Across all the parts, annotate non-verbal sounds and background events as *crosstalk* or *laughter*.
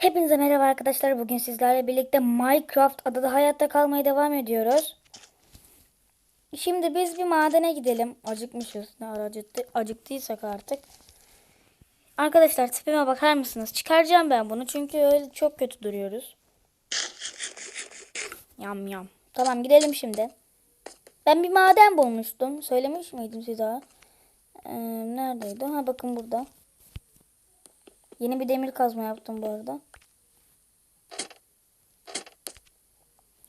Hepinize merhaba arkadaşlar. Bugün sizlerle birlikte Minecraft adada hayatta kalmaya devam ediyoruz. Şimdi biz bir madene gidelim. Acıkmışız. Ne ara acıktı, acıktıysak artık. Arkadaşlar tipime bakar mısınız? Çıkaracağım ben bunu çünkü öyle çok kötü duruyoruz. Yam yam. Tamam gidelim şimdi. Ben bir maden bulmuştum. Söylemiş miydim size? Ee, neredeydi? Ha bakın burada. Yeni bir demir kazma yaptım bu arada.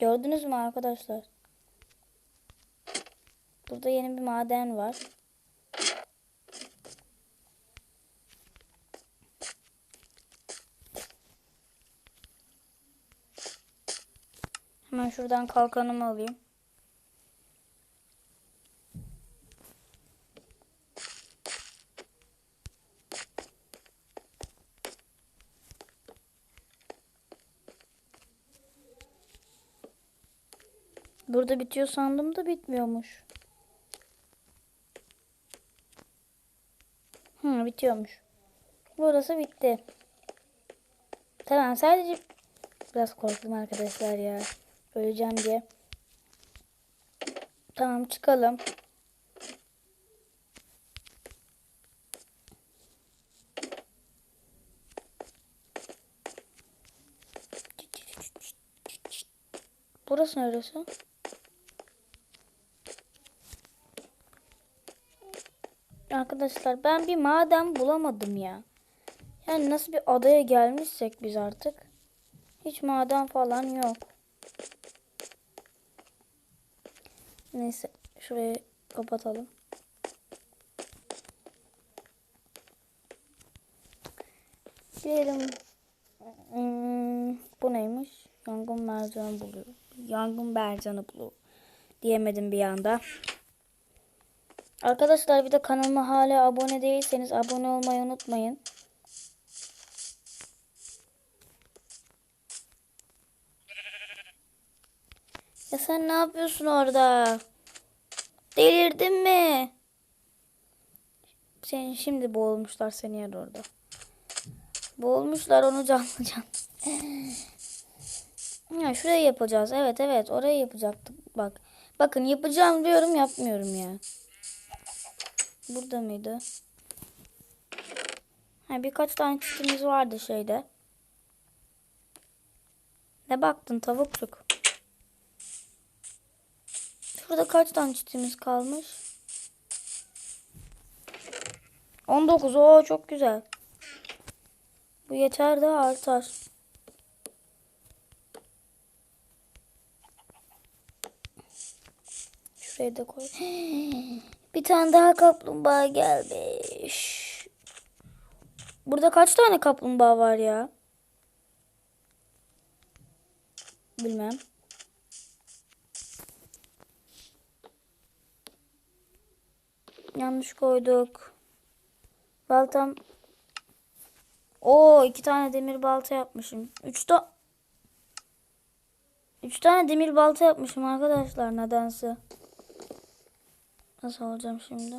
Gördünüz mü arkadaşlar? Burada yeni bir maden var. Hemen şuradan kalkanımı alayım. Burada bitiyor sandım da bitmiyormuş. Hı bitiyormuş. Burası bitti. Tamam sadece biraz korktum arkadaşlar ya. Öleceğim diye. Tamam çıkalım. Burası neresi? Arkadaşlar ben bir maden bulamadım ya. Yani nasıl bir adaya gelmişsek biz artık. Hiç maden falan yok. Neyse şurayı kapatalım. Diyelim hmm, bu neymiş? Yangın mercanı buluyor. Yangın mercanı buluyor. Diyemedim bir anda. Arkadaşlar bir de kanalıma hala abone değilseniz abone olmayı unutmayın. Ya sen ne yapıyorsun orada? Delirdin mi? Seni şimdi boğulmuşlar seni yer orada. Boğulmuşlar onu canlı canlı. ya şurayı yapacağız. Evet evet orayı yapacaktık. Bak. Bakın yapacağım diyorum yapmıyorum ya. Burada mıydı? Ha, birkaç tane çiftimiz vardı şeyde. Ne baktın tavukçuk? Şurada kaç tane çiftimiz kalmış? 19. Oo çok güzel. Bu yeter de artar. Şuraya da koy. *gasps* Bir tane daha kaplumbağa gelmiş. Burada kaç tane kaplumbağa var ya? Bilmem. Yanlış koyduk. Baltam. Oo iki tane demir balta yapmışım. Üç ta Üç tane demir balta yapmışım arkadaşlar nedense. Nasıl olacağım şimdi?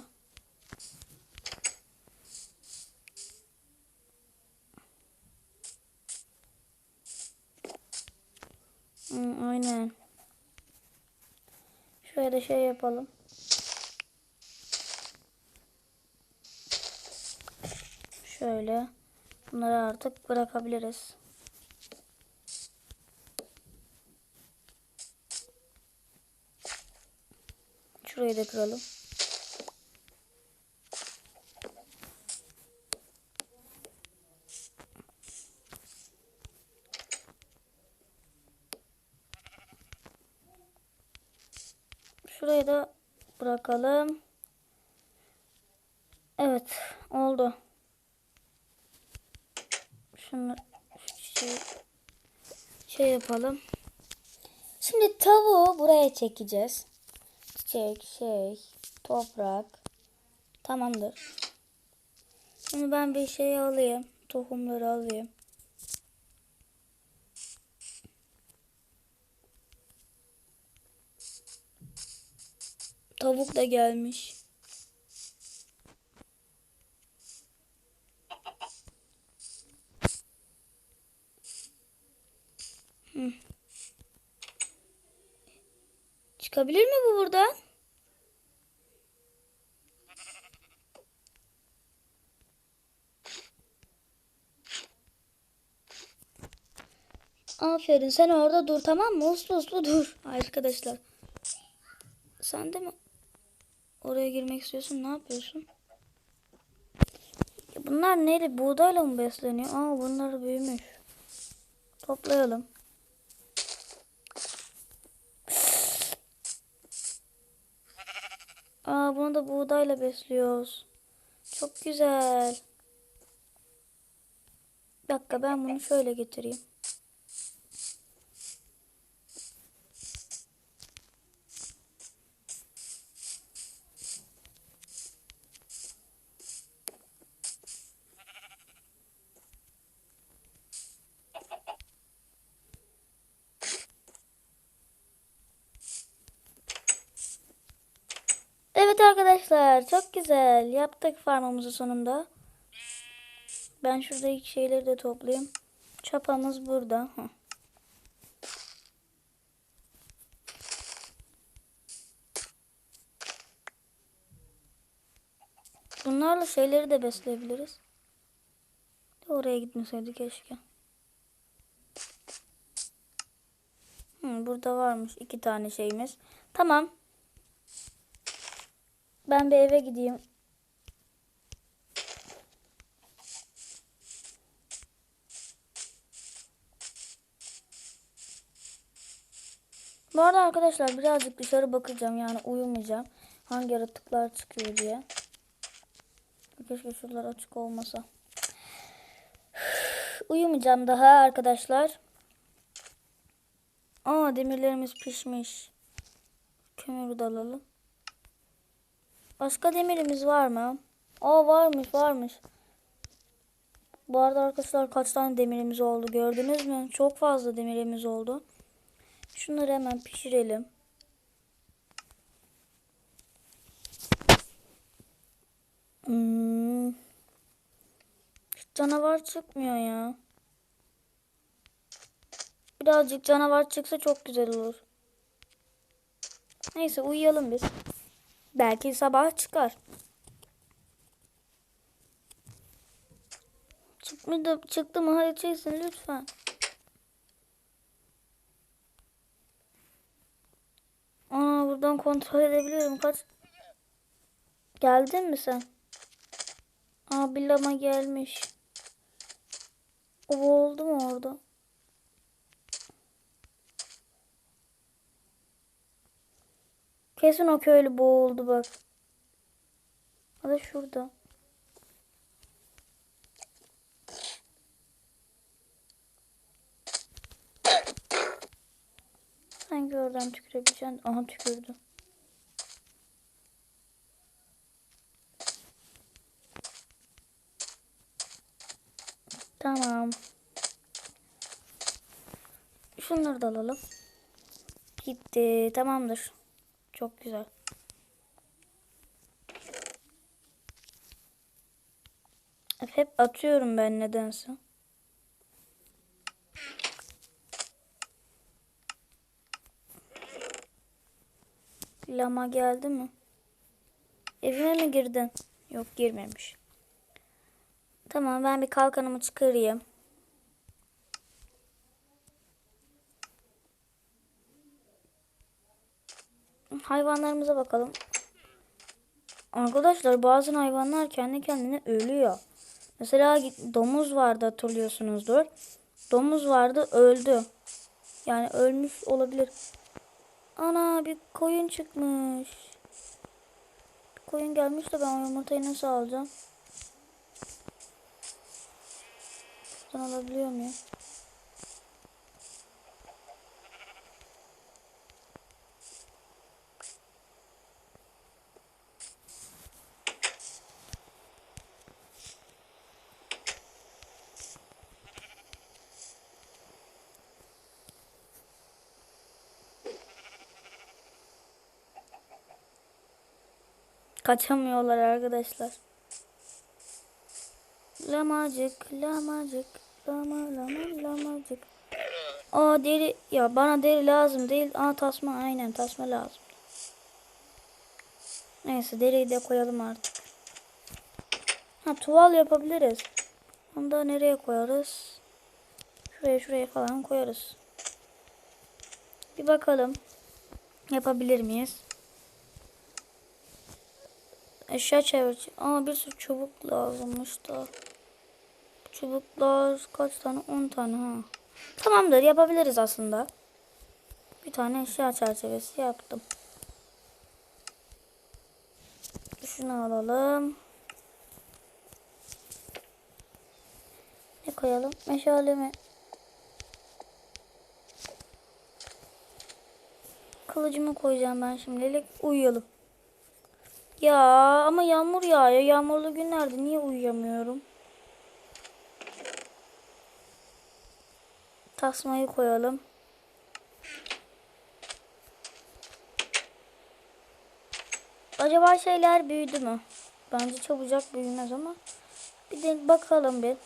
Hmm, aynen. Şöyle şey yapalım. Şöyle. Bunları artık bırakabiliriz. Şurayı da kıralım. Şurayı da bırakalım. Evet oldu. Şunu şey, şey yapalım. Şimdi tavuğu buraya çekeceğiz. Çiçek, şey, toprak. Tamamdır. Şimdi ben bir şey alayım. Tohumları alayım. Tavuk da gelmiş. Çıkabilir mi bu buradan? Aferin sen orada dur tamam mı? Uslu uslu dur arkadaşlar. Sen de mi oraya girmek istiyorsun? Ne yapıyorsun? Ya bunlar neyle? Buğdayla mı besleniyor? Aa bunlar büyümüş. Toplayalım. Aa bunu da buğdayla besliyoruz. Çok güzel. Bir dakika ben bunu şöyle getireyim. Evet arkadaşlar çok güzel yaptık farmımızı sonunda. Ben şuradaki şeyleri de toplayayım. Çapamız burada. Bunlarla şeyleri de besleyebiliriz. Oraya gitmeseydi keşke. Hı, burada varmış iki tane şeyimiz. Tamam. Ben bir eve gideyim. Bu arada arkadaşlar birazcık dışarı bakacağım yani uyumayacağım. Hangi yaratıklar çıkıyor diye. Keşke şuralar açık olmasa. Uyumayacağım daha arkadaşlar. Aa demirlerimiz pişmiş. Kömürü de alalım. Başka demirimiz var mı? Aa varmış varmış. Bu arada arkadaşlar kaç tane demirimiz oldu gördünüz mü? Çok fazla demirimiz oldu. Şunları hemen pişirelim. Hmm. Canavar çıkmıyor ya. Birazcık canavar çıksa çok güzel olur. Neyse uyuyalım biz. Belki sabah çıkar. Çıkmadı, çıktı mı? Hadi çıksın lütfen. Aa buradan kontrol edebiliyorum. Kaç? Geldin mi sen? Aa bir lama gelmiş. O oldu mu orada? Kesin o köylü boğuldu bak. O da şurada. Sanki oradan tükürebileceksin. Aha tükürdü. Tamam. Şunları da alalım. Gitti. Tamamdır. Çok güzel. Hep atıyorum ben nedense. Lama geldi mi? Evime mi girdin? Yok girmemiş. Tamam ben bir kalkanımı çıkarayım. Hayvanlarımıza bakalım. Arkadaşlar bazı hayvanlar kendi kendine ölüyor. Mesela domuz vardı hatırlıyorsunuzdur. Domuz vardı öldü. Yani ölmüş olabilir. Ana bir koyun çıkmış. Bir koyun gelmiş de ben o yumurtayı nasıl alacağım? Buradan alabiliyor muyum? Kaçamıyorlar arkadaşlar. Lamacık, lamacık, lama, lama, lamacık. Aa deri, ya bana deri lazım değil. Aa tasma, aynen tasma lazım. Neyse deriyi de koyalım artık. Ha tuval yapabiliriz. Onu da nereye koyarız? Şuraya şuraya falan koyarız. Bir bakalım. Yapabilir miyiz? Eşya çevir. Ama bir sürü çubuk lazımmış da. Çubuklar kaç tane? 10 tane ha. Tamamdır yapabiliriz aslında. Bir tane eşya çerçevesi yaptım. Şunu alalım. Ne koyalım? Meşale mi? Kılıcımı koyacağım ben şimdilik. Uyuyalım. Ya ama yağmur yağıyor. Yağmurlu günlerde niye uyuyamıyorum? Tasmayı koyalım. Acaba şeyler büyüdü mü? Bence çabucak büyümez ama. Bir de bakalım bir.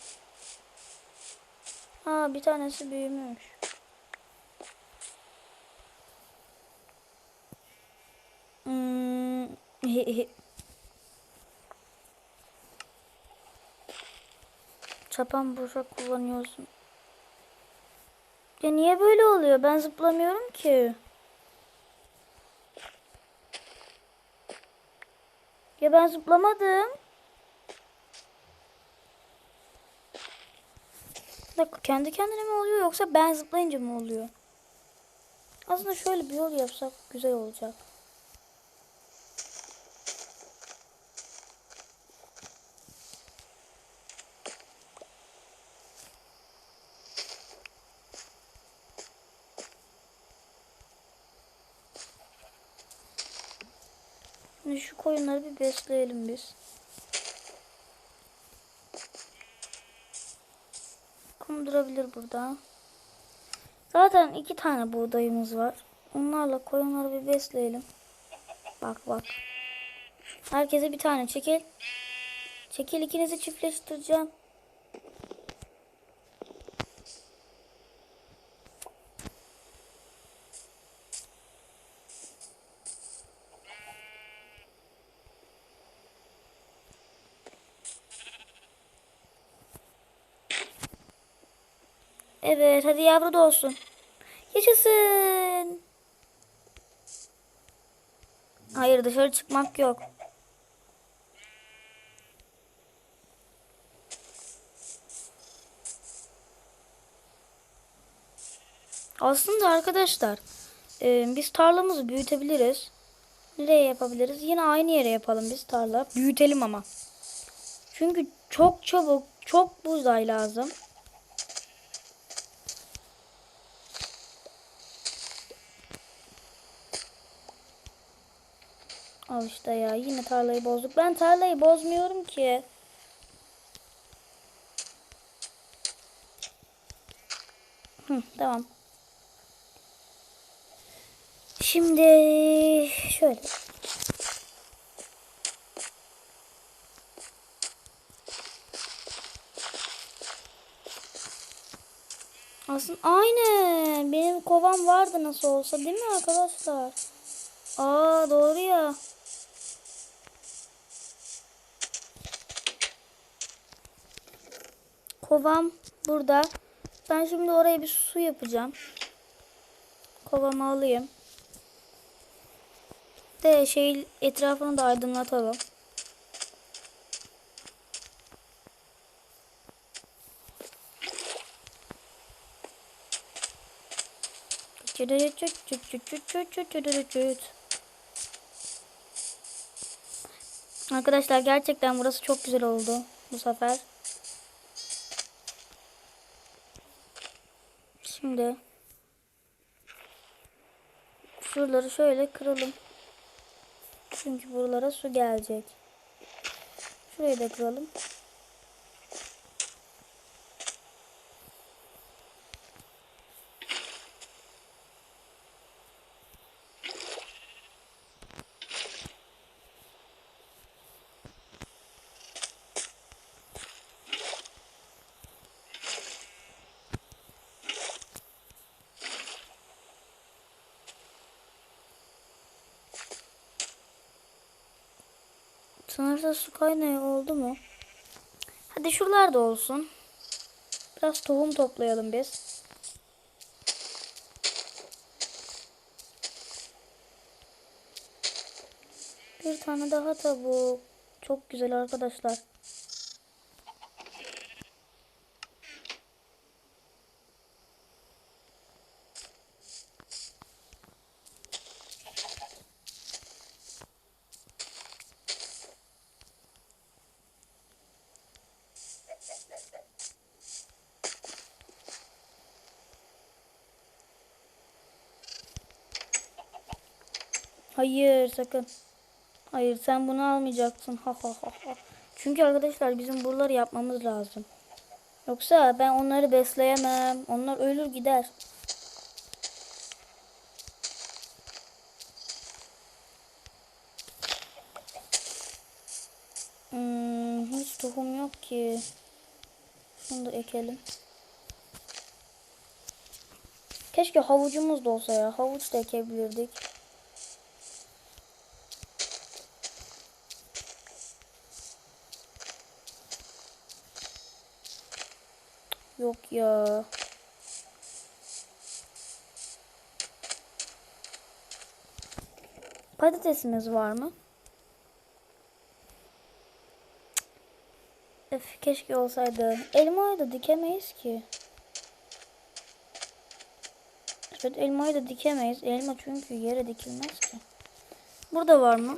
Ha bir tanesi büyümüş. Hmm. Çapan boşak kullanıyorsun. Ya niye böyle oluyor? Ben zıplamıyorum ki. Ya ben zıplamadım. Dakika kendi kendine mi oluyor yoksa ben zıplayınca mı oluyor? Aslında şöyle bir yol yapsak güzel olacak. Şimdi şu koyunları bir besleyelim biz. Kum durabilir burada. Zaten iki tane buğdayımız var. Onlarla koyunları bir besleyelim. Bak bak. Herkese bir tane çekil. Çekil ikinizi çiftleştireceğim. Evet hadi yavru da olsun. Yaşasın. Hayır dışarı çıkmak yok. Aslında arkadaşlar e, biz tarlamızı büyütebiliriz. Nereye yapabiliriz? Yine aynı yere yapalım biz tarla. Büyütelim ama. Çünkü çok çabuk, çok buğday lazım. Al işte ya yine tarlayı bozduk. Ben tarlayı bozmuyorum ki. Hı, tamam. Şimdi şöyle. Aslında aynı. Benim kovam vardı nasıl olsa değil mi arkadaşlar? Aa doğru ya. Kovam burada. Ben şimdi oraya bir su yapacağım. Kovamı alayım. De şey etrafını da aydınlatalım. Arkadaşlar gerçekten burası çok güzel oldu bu sefer. Şimdi şuraları şöyle kıralım. Çünkü buralara su gelecek. Şurayı da kıralım. Sınırsız su kaynağı oldu mu? Hadi şuralarda olsun. Biraz tohum toplayalım biz. Bir tane daha tavuk. Çok güzel arkadaşlar. Hayır sakın. Hayır sen bunu almayacaksın. Ha ha ha ha. Çünkü arkadaşlar bizim buraları yapmamız lazım. Yoksa ben onları besleyemem. Onlar ölür gider. Hmm, hiç tohum yok ki. Şunu da ekelim. Keşke havucumuz da olsa ya. Havuç da ekebilirdik. Yok ya. Patatesimiz var mı? Öf, keşke olsaydı. Elmayı da dikemeyiz ki. Evet elmayı da dikemeyiz. Elma çünkü yere dikilmez ki. Burada var mı?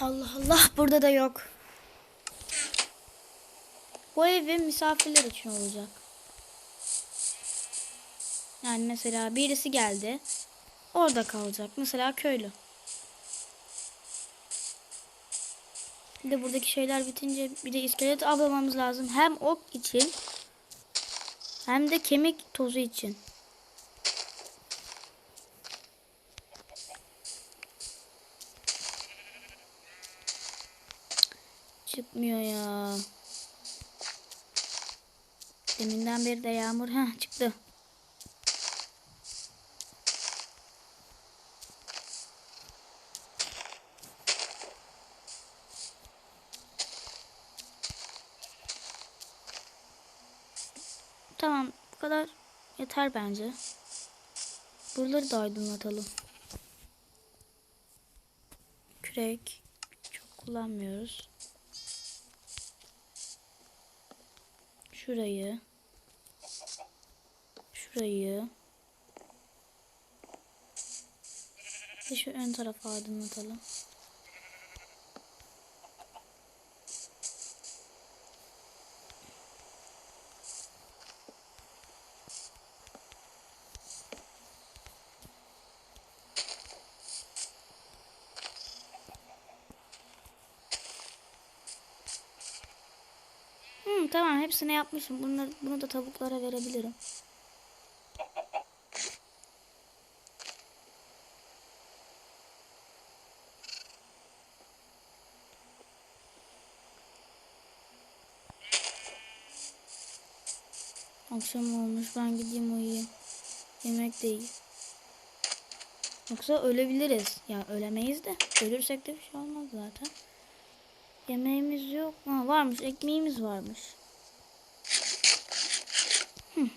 Allah Allah burada da yok. Bu ev misafirler için olacak. Yani mesela birisi geldi. Orada kalacak. Mesela köylü. Bir de buradaki şeyler bitince bir de iskelet avlamamız lazım. Hem ok için hem de kemik tozu için. Çıkmıyor ya. Deminden beri de yağmur ha çıktı. Tamam bu kadar yeter bence. Buraları da aydınlatalım. Kürek çok kullanmıyoruz. Şurayı. Şurayı. Ve şu ön tarafı aydınlatalım. Tamam hepsini yapmışım. Bunları, bunu da tavuklara verebilirim. Akşam olmuş ben gideyim uyuyayım. Yemek de yiyeyim. Yoksa ölebiliriz. Ya ölemeyiz de. Ölürsek de bir şey olmaz zaten. Yemeğimiz yok. Ha, varmış ekmeğimiz varmış.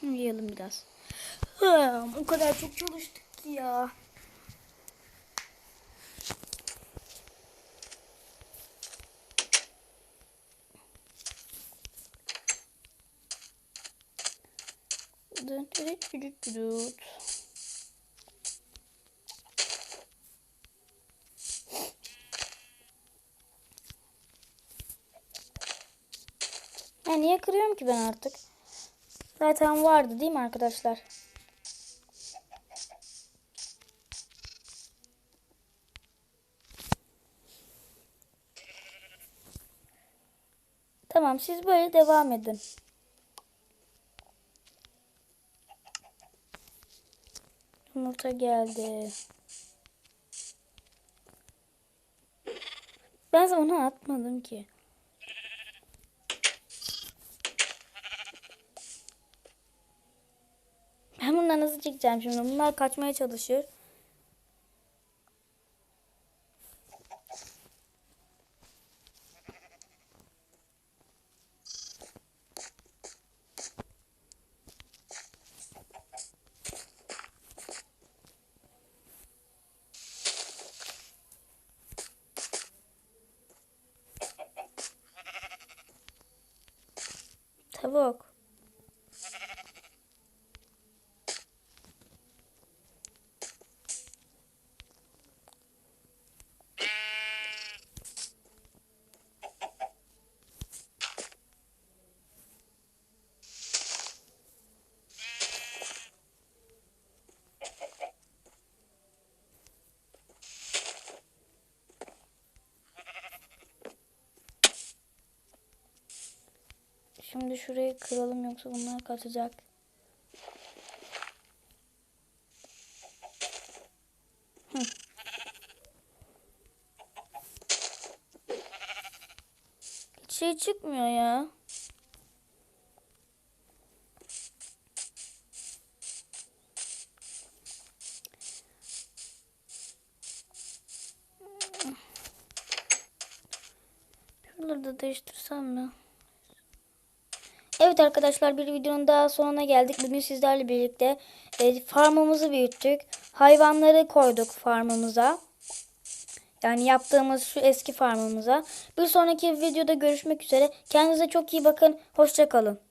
Yiyelim biraz. Hı, o kadar çok çalıştık ki ya. Ya niye kırıyorum ki ben artık? Zaten vardı değil mi arkadaşlar? Tamam siz böyle devam edin. Yumurta geldi. Ben onu atmadım ki. Ben bundan nasıl çekeceğim şimdi? Bunlar kaçmaya çalışıyor. Tavuk. Şimdi şurayı kıralım yoksa bunlar kaçacak. Hı. Hiç şey çıkmıyor ya. Şuraları da değiştirsem mi? Evet arkadaşlar bir videonun daha sonuna geldik. Bugün sizlerle birlikte e, farmımızı büyüttük. Hayvanları koyduk farmımıza. Yani yaptığımız şu eski farmımıza. Bir sonraki videoda görüşmek üzere. Kendinize çok iyi bakın. Hoşçakalın.